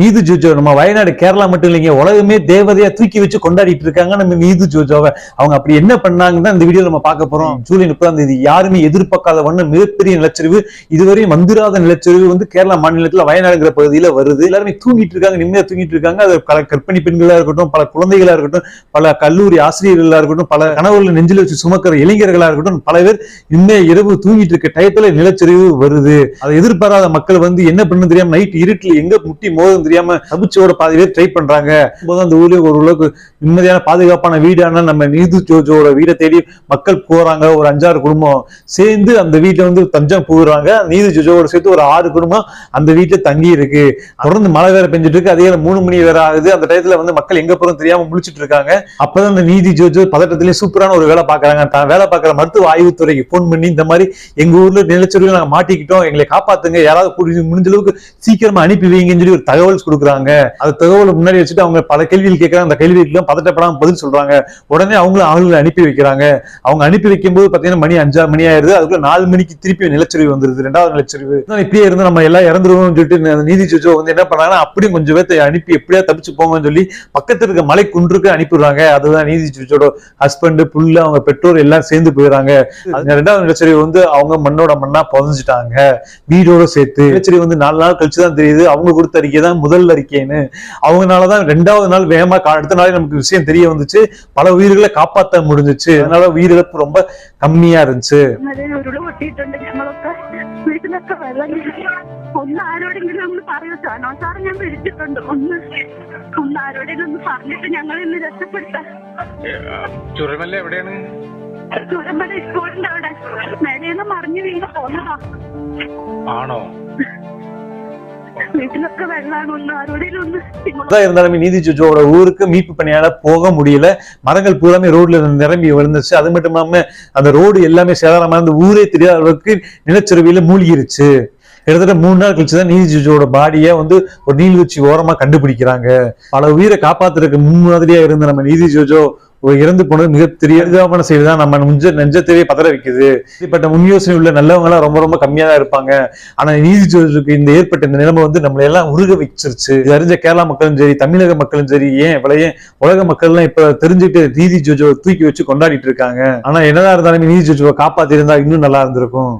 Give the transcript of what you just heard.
நீது ஜோஜோ நம்ம வயநாடு கேரளா மட்டும் இல்லைங்க உலகமே தேவதையா தூக்கி வச்சு கொண்டாடிட்டு இருக்காங்க. நம்ம நீது ஜோஜோவை. அவங்க அப்படி என்ன பண்ணாங்கன்னு தான் இந்த வீடியோ நம்ம பார்க்க போறோம். ஜூலை முப்பதாம் தேதி யாருமே எதிர்பார்க்காத ஒண்ணு மிகப்பெரிய நிலச்சரிவு. இதுவரையும் வந்துராத நிலச்சரிவு வந்து கேரளா மாநிலத்துல வயநாடுங்கிற பகுதியில வருது. எல்லாருமே தூங்கிட்டு இருக்காங்க நிம்மதியா தூங்கிட்டு இருக்காங்க. அது பல கற்பிணி பெண்களா இருக்கட்டும் பல குழந்தைகளா இருக்கட்டும் பல கல்லூரி ஆசிரியர்களா இருக்கட்டும் பல கனவுல நெஞ்சில வச்சு சுமக்கிற இளைஞர்களா இருக்கட்டும் பல பேர் இன்னும் இரவு தூங்கிட்டு இருக்க டயத்துல நிலச்சரிவு வருது. அதை எதிர்பாராத மக்கள் வந்து என்ன பண்ணு தெரியாம நைட் இருட்டுல எங்க முட்டி மோதும் தெரியாம தப்பிச்சோட பாதி பேர் ட்ரை பண்றாங்க அந்த ஊர்லயும் ஒரு நிம்மதியான பாதுகாப்பான வீடான நம்ம நீது ஜோஜோட வீடை தேடி மக்கள் போறாங்க. ஒரு அஞ்சாறு குடும்பம் சேர்ந்து அந்த வீட்டுல வந்து தஞ்சம் போடுறாங்க நீது ஜோஜோட சேர்த்து ஒரு ஆறு குடும்பம் அந்த வீட்டுல தங்கி இருக்கு. தொடர்ந்து மழை வேற பெஞ்சிட்டு இருக்கு. அதே மூணு மணி வேற ஆகுது. அந்த டயத்துல வந்து மக்கள் எங்க போறோம் தெரியாம முழிச்சிட்டு இருக்காங்க. அப்பதான் அந்த நீதி ஜோஜோ பதட்டத்திலேயே சூப்பரான ஒரு வேலை பாக்குறாங்க தான் வேலை பாக்குற மருத்துவ ஆய்வுத்துறைக்கு போன் பண்ணி இந்த மாதிரி எங்க ஊர்ல நிலச்சரிவு நாங்க மாட்டிக்கிட்டோம். எங்களை காப்பாத்துங்க. யாராவது முடிஞ்ச அளவுக்கு சீக்கிரமா அனுப்பி வைங்கன்னு சொல்லி ஒரு தகவல் கொடுக்குறாங்க. அந்த தகவலை முன்னாடி வச்சுட்டு அவங்க பல கேள்விகள் கேட்குறாங்க. அந்த கேள்விகளுக்கு பதட்டப்படாம பதில் சொல்றாங்க. உடனே அவங்களும் ஆளுங்களை அனுப்பி வைக்கிறாங்க. அவங்க அனுப்பி வைக்கும்போது பாத்தீங்கன்னா மணி அஞ்சாறு மணி ஆயிருது அதுக்குள்ள நாலு மணிக்கு திருப்பி நிலச்சரிவு வந்துருது. ரெண்டாவது நிலச்சரிவு. இப்படியே இருந்து நம்ம எல்லாம் இறந்துருவோம்னு சொல்லிட்டு நீதி ஜட்ஜோ வந்து என்ன பண்ணாங்கன்னா அப்படியும் கொஞ்சம் பேர்த்தை அனுப்பி எப்படியா தப்பிச்சு போங்கன்னு சொல்லி பக்கத்துல இருக்க மலை குன்றுக்கு அனுப்பிடுறாங்க அதுதான் நீதி சுவிச்சோட ஹஸ்பண்ட் புள்ள அவங்க பெற்றோர் எல்லாம் சேர்ந்து போயிடுறாங்க. ரெண்டாவது நிலச்சரிவு வந்து அவங்க மண்ணோட மண்ணா புதஞ்சிட்டாங்க. வீடோட சேர்த்து. நிலச்சரிவு வந்து நாலு நாள் கழிச்சு தான் தெரியுது. அவங்க கொடுத்த அறிக்கை தான் முதல் அறிக்கைன்னு அவங்கனாலதான் ரெண்டாவது நாள் வேகமா கா- அடுத்த நாளே நமக்கு விஷயம் தெரிய வந்துச்சு பல உயிர்களை காப்பாற்ற முடிஞ்சுச்சு அதனால உயிரிழப்பு ரொம்ப கம்மியா இருந்துச்சு അതേ ഉരുള് പൊട്ടിയിട്ടുണ്ട് ഞങ്ങളൊക്കെ വീട്ടിലൊക്കെ വെള്ളം കയറി. ഒന്ന് ആരോടെങ്കിലും ഒന്ന് പറയൂ സാനോ സാർ ഞാൻ വിളിച്ചിട്ടുണ്ട് ഒന്ന് ഒന്ന് ആരോടെങ്കിലും ഒന്ന് പറഞ്ഞിട്ട് ഞങ്ങൾ ഇന്ന് രക്ഷപ്പെടുത്താം ചുരമല്ല എവിടെയാണ് ചുരമ്പല സ്കൂളിന്റെ അവിടെ മേലേന്ന് മറിഞ്ഞു വീണ് പോന്നതാ ആണോ വീട്ടിലൊക്കെ വെള്ളമാണ് ഒന്ന് ആരോടെങ്കിലും ഒന്ന് നിങ്ങൾ தான் இருந்தாலுமே நீதி ஜட்ஜோட ஊருக்கு மீட்பு பணியால போக முடியல மரங்கள் பூராமே ரோட்ல நிரம்பி விழுந்துச்சு அது மட்டும் இல்லாம அந்த ரோடு எல்லாமே சேதாரமா அந்த ஊரே தெரியாத அளவுக்கு நிலச்சரிவையில மூழ்கிருச்சு கிட்டத்தட்ட மூணு நாள் கழிச்சு தான் நீதி ஜட்ஜோட பாடியை வந்து ஒரு நீர்வீழ்ச்சி ஓரமா கண்டுபிடிக்கிறாங்க பல உயிரை காப்பாத்துறதுக்கு முன்மாதிரியா இருந்த நம்ம நீதி ஜட்ஜோ ஒரு இறந்து போனது மிக தெரியாதமான செயல் தான். நம்ம நெஞ்ச நெஞ்சத்தையே பதற வைக்குது. இப்படிப்பட்ட முன் யோசனை உள்ள நல்லவங்க எல்லாம் ரொம்ப ரொம்ப கம்மியாக தான் இருப்பாங்க. ஆனா நீதி ஜட்ஜுக்கு இந்த ஏற்பட்ட இந்த நிலைமை வந்து நம்மளை எல்லாம் உருக வச்சிருச்சு. இது அறிஞ்ச கேரளா மக்களும் சரி தமிழக மக்களும் சரி ஏன் இவ்வளவு ஏன் உலக மக்கள் எல்லாம் இப்ப தெரிஞ்சுட்டு நீதி ஜோஜோவை தூக்கி வச்சு கொண்டாடிட்டு இருக்காங்க. ஆனா என்னதான் இருந்தாலுமே நீதி ஜோஜோவை காப்பாத்திருந்தா இன்னும் நல்லா இருந்திருக்கும்.